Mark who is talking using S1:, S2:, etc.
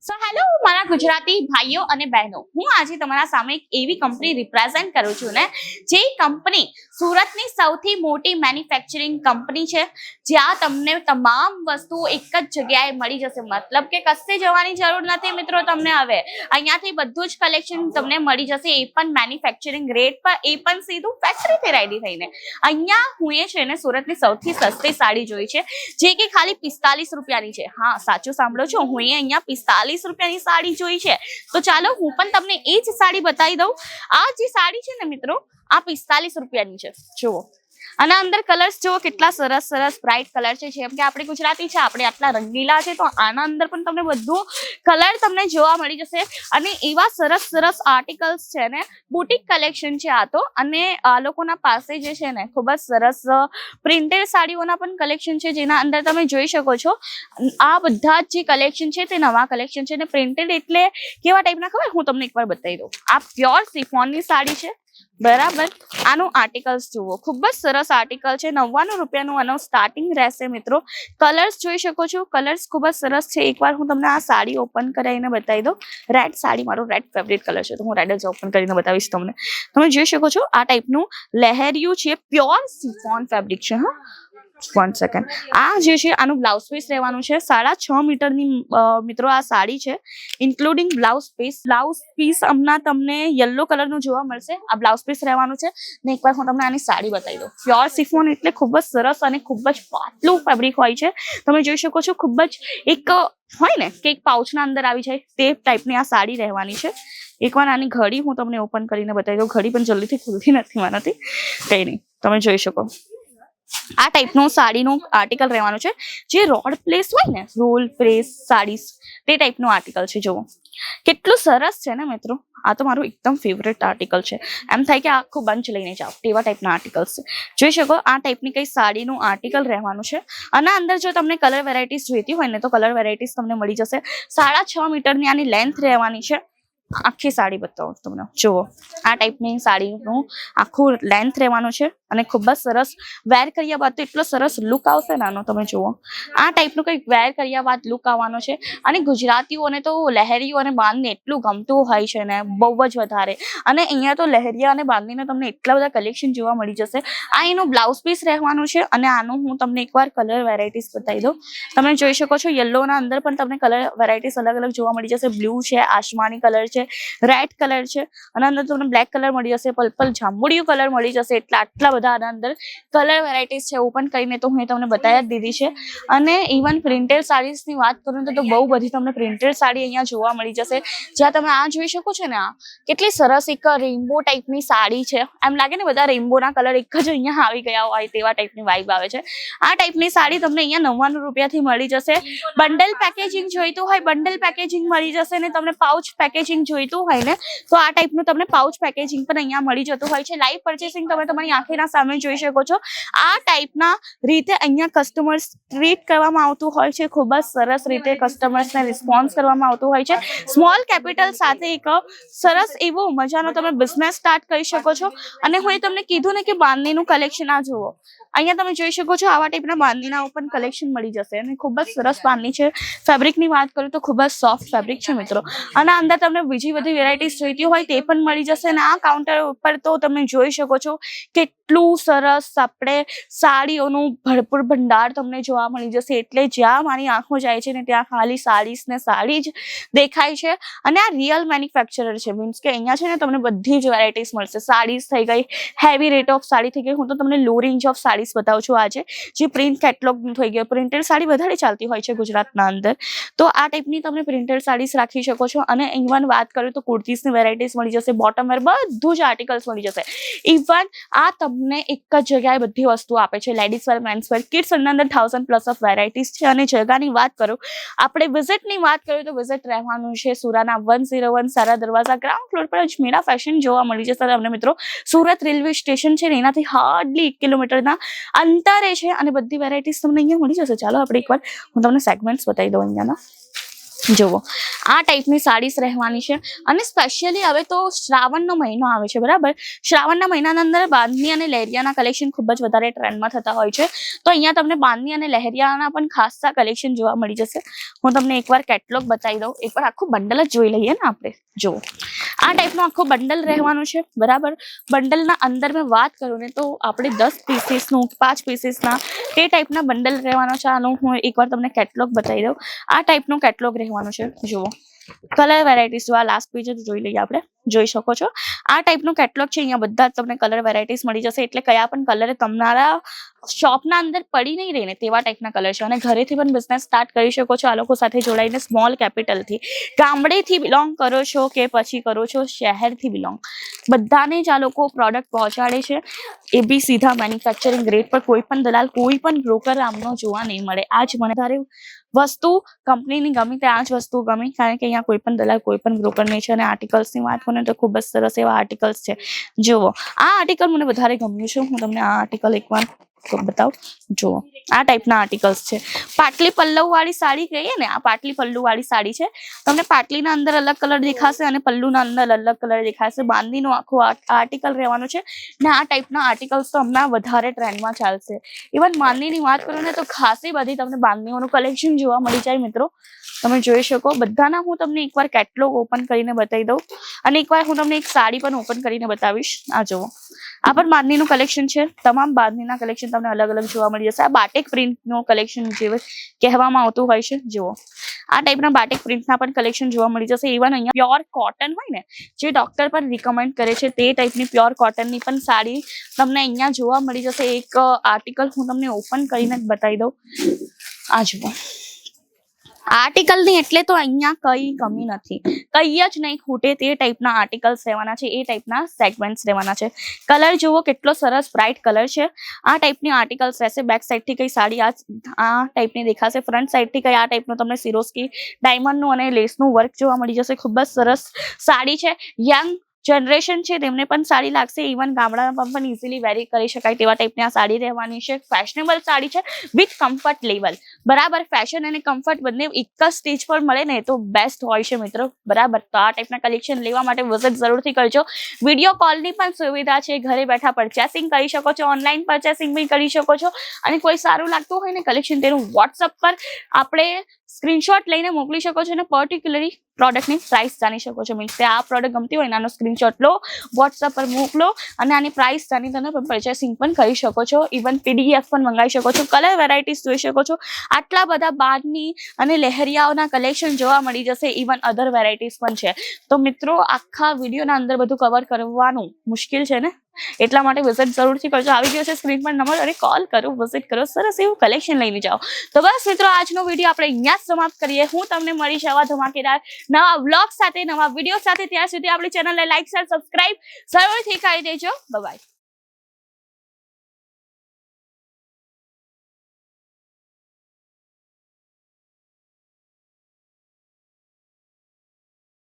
S1: So hello Gujarati ભાઈઓ અને બહેનો, હું આજે તમારા સામે એક એવી કંપની રિપ્રેઝેન્ટ કરું છું ને, જે કંપની સુરતની સૌથી મોટી મેન્યુફેક્ચરિંગ કંપની છે, જ્યાં તમને તમામ વસ્તુઓ એક જ જગ્યાએ મળી જશે. મતલબ કે કશે જવાની જરૂર નથી મિત્રો તમને હવે. અહીંયાથી બધું જ કલેક્શન તમને મળી જશે. એ પણ મેન્યુફેક્ચરિંગ રેટ પર, એ પણ સીધું ફેક્ટરીથી રેડી થઈને. અહીંયા હું એ છે ને, સુરતની સૌથી સસ્તી સાડી જોઈ છે, જે કે ખાલી પિસ્તાલીસ રૂપિયાની છે. હા, સાચું સાંભળો છો? હું અહીંયા પિસ્તાલીસ રૂપિયાની સાડી જોઈ છે? તો ચાલો હું પણ તમને એ જ સાડી બતાવી દઉં. આ જે સાડી છે ને મિત્રો, આ પિસ્તાલીસ રૂપિયાની છે. જુઓ. અને અંદર કલર્સ જુઓ કેટલા સરસ સરસ બ્રાઇટ કલર છે. જેમ કે આપણે ગુજરાતી છે, આપણે આટલા રંગીલા છે, તો આના અંદર પણ તમને બધું કલર તમને જોવા મળી જશે. અને એવા સરસ સરસ આર્ટિકલ્સ છે ને બુટિક કલેક્શન છે આ તો. અને આ લોકોના પાસે જે છે ને, ખૂબ જ સરસ પ્રિન્ટેડ સાડીઓના પણ કલેક્શન છે, જેના અંદર તમે જોઈ શકો છો. આ બધા જ જે કલેક્શન છે, તે નવા કલેક્શન છે ને પ્રિન્ટેડ એટલે કેવા ટાઈપના ખબર? હું તમને એકવાર બતાવી દઉં. આ પ્યોર સિફોનની સાડી છે. બરાબર? આનું આર્ટિકલ્સ જુઓ. ખૂબ જ સરસ આર્ટિકલ છે. નવ્વાણું રૂપિયાનું આનો સ્ટાર્ટિંગ રહેશે મિત્રો. કલર્સ જોઈ શકો છો? કલર્સ ખૂબ જ સરસ છે. એકવાર હું તમને આ સાડી ઓપન કરાવીને બતાવી દઉં. રેડ સાડી મારો રેડ ફેવરેટ કલર છે. તો હું રેડ જ ઓપન કરીને બતાવીશ તમને. તમે જોઈ શકો છો આ ટાઈપનું લહેરિયું છે. પ્યોર સિફોન ફેબ્રિક છે, હા. વન સેકન્ડ આ જે છે, આનું બ્લાઉઝ પીસ રહેવાનું છે. સાડા છ મીટરની મિત્રો, આ સાડી છે. Including blouse piece blouse piece હમણાં તમને યલો કલરનું જોવા મળશે. આ બ્લાઉઝ પીસ રહેવાનું છે. ને એકવાર હું તમને આની સાડી બતાવી દઉં. પ્યોર સિફોન એટલે ખૂબ જ સરસ અને ખૂબ જ પાતળું ફેબ્રિક હોય છે. તમે જોઈ શકો છો, ખૂબ જ એક, હોય ને, કે એક પાઉચના અંદર આવી જાય તે ટાઈપની આ સાડી રહેવાની છે. એકવાર આની ઘડી હું તમને ઓપન કરીને બતાવી દઉં. ઘડી પણ જલ્દીથી ખુલતી નથી, મારાથી. કંઈ નહીં. તમે જોઈ શકો. આ ટાઈપનું સાડીનું આર્ટિકલ રહેવાનું છે. જે રોડ પ્લેસ હોય ને રોલ પ્રેસ સાડીસ તે ટાઈપનું આર્ટિકલ છે, જુઓ. કેટલું સરસ છે ને મિત્રો. આ તો મારું એકદમ ફેવરેટ આર્ટિકલ છે. એમ થાય કે આખું બંચ લઈને જાઓ, તેવા ટાઈપના આર્ટિકલ્સ જોઈ શકો, આ ટાઈપની કઈ સાડીનું આર્ટિકલ રહેવાનું છે. અને અંદર જો તમને કલર વેરાયટીઝ જોઈતી હોય ને, તો કલર વેરાયટીઝ તમને મળી જશે. સાડા છ મીટરની આની લેન્થ રહેવાની છે. આખી સાડી બતાવો તમને. જુઓ, આ ટાઈપની સાડીનું આખું લેન્થ રહેવાનું છે અને ખૂબ જ સરસ વેર કર્યા બાદ તો એટલો સરસ લુક આવશે ને આનો તમે જુઓ. આ ટાઈપનું કંઈક વેર કર્યા બાદ લુક આવવાનો છે અને ગુજરાતીઓને તો લહેરીઓ અને બાંધને એટલું ગમતું હોય છે ને, બહુ જ વધારે. અને અહીંયા તો લહેરિયા અને બાંધીને તમને એટલા બધા કલેક્શન જોવા મળી જશે. આ એનું બ્લાઉઝ પીસ રહેવાનું છે અને આનું હું તમને એકવાર કલર વેરાયટીઝ બતાવી દઉં. તમે જોઈ શકો છો યલોના અંદર પણ તમને કલર વેરાયટીઝ અલગ અલગ જોવા મળી જશે. બ્લુ છે, આસમાની કલર છે રેડ કલર છે. અને અંદર તમને બ્લેક કલર મળી જશે પર્પલ જાંબુડિયું કલર મળી જશે, એટલે આટલા બધા આના અંદર કલર વેરાયટીઝ છે ઓપન કરીને તો હું તમને બતાવી જ દીધી છે. અને ઇવન પ્રિન્ટેડ સાડીઝની વાત કરું તો બહુ બધી તમને પ્રિન્ટેડ સાડી અહીંયા જોવા મળી જશે. જ્યાં તમે આ જોઈ શકો છો ને આ, કેટલી સરસ એક રેઇનબો ટાઈપની સાડી છે. એમ લાગે ને બધા રેઇનબોના કલર એક જ અહીંયા આવી ગયા હોય તેવા ટાઈપની વાઇબ આવે છે. આ ટાઈપની સાડી તમને અહીંયા નવ્વાણું રૂપિયાથી મળી જશે. બંડલ પેકેજિંગ જોઈતું હોય બંડલ પેકેજિંગ મળી જશે ને તમને પાઉચ પેકેજિંગ જોઈતું હોય ને, તો આ ટાઈપનું તમને પાઉચ પેકેજિંગ પણ અહીંયા મળી જતું હોય છે. લાઈવ પરચેસિંગ તમે તમારી આંખેના સામે જોઈ શકો છો. આ ટાઈપના રીતે અહીંયા કસ્ટમર્સ ટ્રીટ કરવામાં આવતું હોય છે. ખૂબ જ સરસ રીતે કસ્ટમર્સને રિસ્પોન્સ કરવામાં આવતું હોય છે. સ્મોલ કેપિટલ સાથે એક સરસ એવો મજાનો તમે બિઝનેસ સ્ટાર્ટ કરી શકો છો. અને હું એ તમને કીધું ને કે બાંધણીનું કલેક્શન આ જુઓ. અહીંયા તમે જોઈ શકો છો આવા ટાઈપના બાંધણીના પણ કલેક્શન મળી જશે. અને ખૂબ જ સરસ બાંધણી છે. ફેબ્રિકની વાત કરું તો ખૂબ જ સોફ્ટ ફેબ્રિક છે મિત્રો. અને અંદર તમને બીજી બધી વેરાયટીઝ જોઈતી હોય તે પણ મળી જશે અને આ કાઉન્ટર ઉપર તો તમે જોઈ શકો છો કેટલું સરસ આપણે સાડીઓનું ભરપૂર ભંડાર તમને જોવા મળી જશે. એટલે જ્યાં મારી આંખો જાય છે ને ત્યાં ખાલી સાડીસ ને સાડી જ દેખાય છે. અને આ રિયલ મેન્યુફેક્ચરર છે. મીન્સ કે અહીંયા છે ને તમને બધી જ વેરાયટીઝ મળશે. સાડીઝ થઈ ગઈ હેવી રેટ ઓફ સાડી થઈ ગઈ. હું તો તમને લો રેન્જ ઓફ સાડીઝ બતાવું છું આજે. જે પ્રિન્ટ કેટલોગ થઈ ગયો પ્રિન્ટેડ સાડી વધારે ચાલતી હોય છે ગુજરાતના અંદર. તો આ ટાઈપની તમે પ્રિન્ટેડ સાડીઝ રાખી શકો છો. અને ઇવન વાત કરું તો કુર્તીઝની વેરાયટીઝ મળી જશે બોટમ વેર બધું જ આર્ટિકલ્સ મળી જશે. ઇવન આ તમને એક જ જગ્યાએ બધી વસ્તુ આપે છે ladies wear mens wear kids અંદર થાઉઝન્ડ પ્લસ ઓફ વેરાયટીઝ છે. અને જગાની વાત કરું, આપણે વિઝિટની વાત કરીએ તો વિઝિટ રહેવાનું છે સુરાના વન ઝીરો વન સારા દરવાજા ગ્રાઉન્ડ ફ્લોર પર જ મીરા ફેશન જોવા મળી જશે. તમને મિત્રો, સુરત રેલવે સ્ટેશન છે એનાથી હાર્ડલી એક કિલોમીટરના અંતરે છે. અને બધી વેરાયટીઝ તમને અહીંયા મળી જશે. ચાલો આપણે એકવાર હું તમને સેગમેન્ટ્સ બતાવી દઉં અહીંયાના. જુઓ. આ ટાઈપની સાડીસ રહેવાની છે અને સ્પેશિયલી હવે તો શ્રાવણનો મહિનો આવે છે, બરાબર? શ્રાવણના મહિનાના અંદર બાંધણી અને લહેરિયાના કલેક્શન ખૂબ જ વધારે ટ્રેન્ડમાં થતા હોય છે. તો અહીંયા તમને બાંધણી અને લહેરિયાના પણ ખાસા કલેક્શન જોવા મળી જશે. હું તમને એકવાર કેટલોગ બતાવી દઉં. એકવાર આખું બંડલ જ જોઈ લઈએ ને આપણે. જુઓ. આ ટાઈપનું આખું બંડલ રહેવાનું છે, બરાબર? બંડલના અંદર મેં વાત કરું ને તો આપણે દસ પીસીસનું પાંચ પીસીસના તે ટાઈપના બંડલ રહેવાનો છે. આનું હું એકવાર તમને કેટલોગ બતાવી દઉં. આ ટાઈપનું કેટલોગ રહેવાનું છે. જુઓ કલર વેરાયટીઝ જો આ લાસ્ટ પેજ જ જોઈ લઈએ આપણે. જોઈ શકો છો. આ ટાઈપનો કેટલોગ છે, અહીંયા બધા જ તમને કલર વેરાયટીઝ મળી જશે. એટલે કયા પણ કલર તમારા શોપના અંદર પડી નહીં રહીને તેવા ટાઈપના કલર છે. અને ઘરેથી પણ બિઝનેસ સ્ટાર્ટ કરી શકો છો, આ લોકો સાથે જોડાઈને સ્મોલ કેપિટલથી ગામડેથી બિલોંગ કરો છો કે પછી કરો છો, શહેરથી બિલોંગ બધાને જ આ લોકો પ્રોડક્ટ પહોંચાડે છે. એ બી સીધા મેન્યુફેક્ચરિંગ રેટ પર કોઈ પણ દલાલ, કોઈ પણ બ્રોકર આમનો જોવા નહીં મળે. આ જ મને તારે વસ્તુ કંપનીની ગમી તે આ જ વસ્તુ ગમી. કારણ કે અહીંયા કોઈ પણ દલાલ, કોઈ પણ બ્રોકર નહીં છે અને આર્ટિકલ્સની વાત કરું ને તો ખૂબ જ સરસ એવા આર્ટિકલ્સ છે. જુઓ. આ આર્ટિકલ મને વધારે ગમ્યું છે. હું તમને આ આર્ટિકલ એકવાર બતાવું. જુઓ, આ ટાઈપના આર્ટિકલ્સ છે. પાટલી પલ્લવ વાળી સાડી કહીએ ને, આ પાટલી પલ્લુ વાળી સાડી છે. તમને પાટલીના અંદર અલગ કલર દેખાશે અને પલ્લુના અંદર અલગ કલર દેખાશે. બાંધીનું આખું આર્ટિકલ રહેવાનું છે ને આ ટાઈપના આર્ટિકલ્સ તો હમણાં વધારે ટ્રેન્ડમાં ચાલશે. ઇવન બાંધીની વાત કરું ને તો ખાસી બધી તમને બાંધણીઓનું કલેક્શન જોવા મળી જાય મિત્રો. તમે જોઈ શકો. બધાના હું તમને એકવાર કેટલોગ ઓપન કરીને બતાવી દઉં. અને એકવાર હું તમને એક સાડી પણ ઓપન કરીને બતાવીશ. આ જુઓ. આ પણ બાંધણીનું કલેક્શન છે. તમામ બાંધણીના કલેક્શન તમને અલગ અલગ જોવા મળી જશે. આ બાટેક પ્રિન્ટનું કલેક્શન જે કહેવામાં આવતું હોય છે. જુઓ. આ ટાઈપના બાટેક પ્રિન્ટના પણ કલેક્શન જોવા મળી જશે. ઇવન અહીંયા પ્યોર કોટન હોય ને, જે ડોક્ટર પણ રિકમેન્ડ કરે છે, તે ટાઈપની પ્યોર કોટનની પણ સાડી તમને અહીંયા જોવા મળી જશે. એક આર્ટિકલ હું તમને ઓપન કરીને જ બતાવી દઉં. આ જુઓ. આર્ટિકલની એટલે તો અહીંયા કઈ કમી નથી. કઈ જ નહીં ખૂટે તે ટાઈપના આર્ટિકલ્સ રહેવાના છે, એ ટાઈપના સેગમેન્ટ્સ રહેવાના છે. કલર જુઓ કેટલો સરસ બ્રાઇટ કલર છે. આ ટાઈપની આર્ટિકલ્સ રહેશે. બેક સાઈડથી કઈ સાડી આ આ ટાઈપની દેખાશે. ફ્રન્ટ સાઈડથી કઈ આ ટાઈપનું તમને સિરોસ્કી ડાયમંડનું અને લેસનું વર્ક જોવા મળી જશે. ખૂબ જ સરસ સાડી છે. યંગ જનરેશન છે તેમને પણ સાડી લાગશે. ઇવન ગામડામાં પણ ઇઝીલી વેરી કરી શકાય તેવા ટાઈપની આ સાડી રહેવાની છે. ફેશનેબલ સાડી છે વિથ કમ્ફર્ટ લેવલ બરાબર ફેશન અને કમ્ફર્ટ બંને એક જ સ્ટેજ પર મળે ને તો બેસ્ટ હોય છે મિત્રો. બરાબર, તો આ ટાઈપના કલેક્શન લેવા માટે વિઝિટ જરૂરથી કરજો. વીડિયો કોલની પણ સુવિધા છે, ઘરે બેઠા પરચેસિંગ કરી શકો છો ઓનલાઈન પરચેસિંગ બી કરી શકો છો. અને કોઈ સારું લાગતું હોય ને કલેક્શન તેનું વોટ્સઅપ પર આપણે સ્ક્રીનશોટ લઈને મોકલી શકો છો અને પર્ટિક્યુલરલી પ્રોડક્ટની પ્રાઇસ જાણી શકો છો. મીન્સ કે આ પ્રોડક્ટ ગમતી હોય નાનો સ્ક્રીનશોટ લો વોટ્સઅપ પર મોકલો અને આની પ્રાઇસ જાણી તમે પરચેસિંગ પણ કરી શકો છો. ઇવન પીડીએફ પણ મંગાવી શકો છો. કલર વેરાયટીઝ જોઈ શકો છો. આટલા બધા બારની અને લહેરિયાઓના કલેક્શન જોવા મળી જશે ઇવન અધર વેરાયટીઝ પણ છે. તો મિત્રો, આખા વિડીયોના અંદર બધું કવર કરવાનું મુશ્કેલ છે ને? એટલા માટે વિઝિટ જરૂરથી કરજો. આવી ગયો છે સ્ક્રીન પર નંબર અને કોલ કરો વિઝિટ કરો. સરસ એવું કલેક્શન લઈને જાઓ. તો બસ મિત્રો, આજનો વીડિયો આપણે અહીંયા જ સમાપ્ત કરીએ. હું તમને મળીશ આવા ધમાકેદાર, નવા વ્લોગ સાથે, નવા વીડિયો સાથે. ત્યાં સુધી આપણી ચેનલને લાઈક શેર સબસ્ક્રાઇબ જરૂરથી કરી દેજો. બાય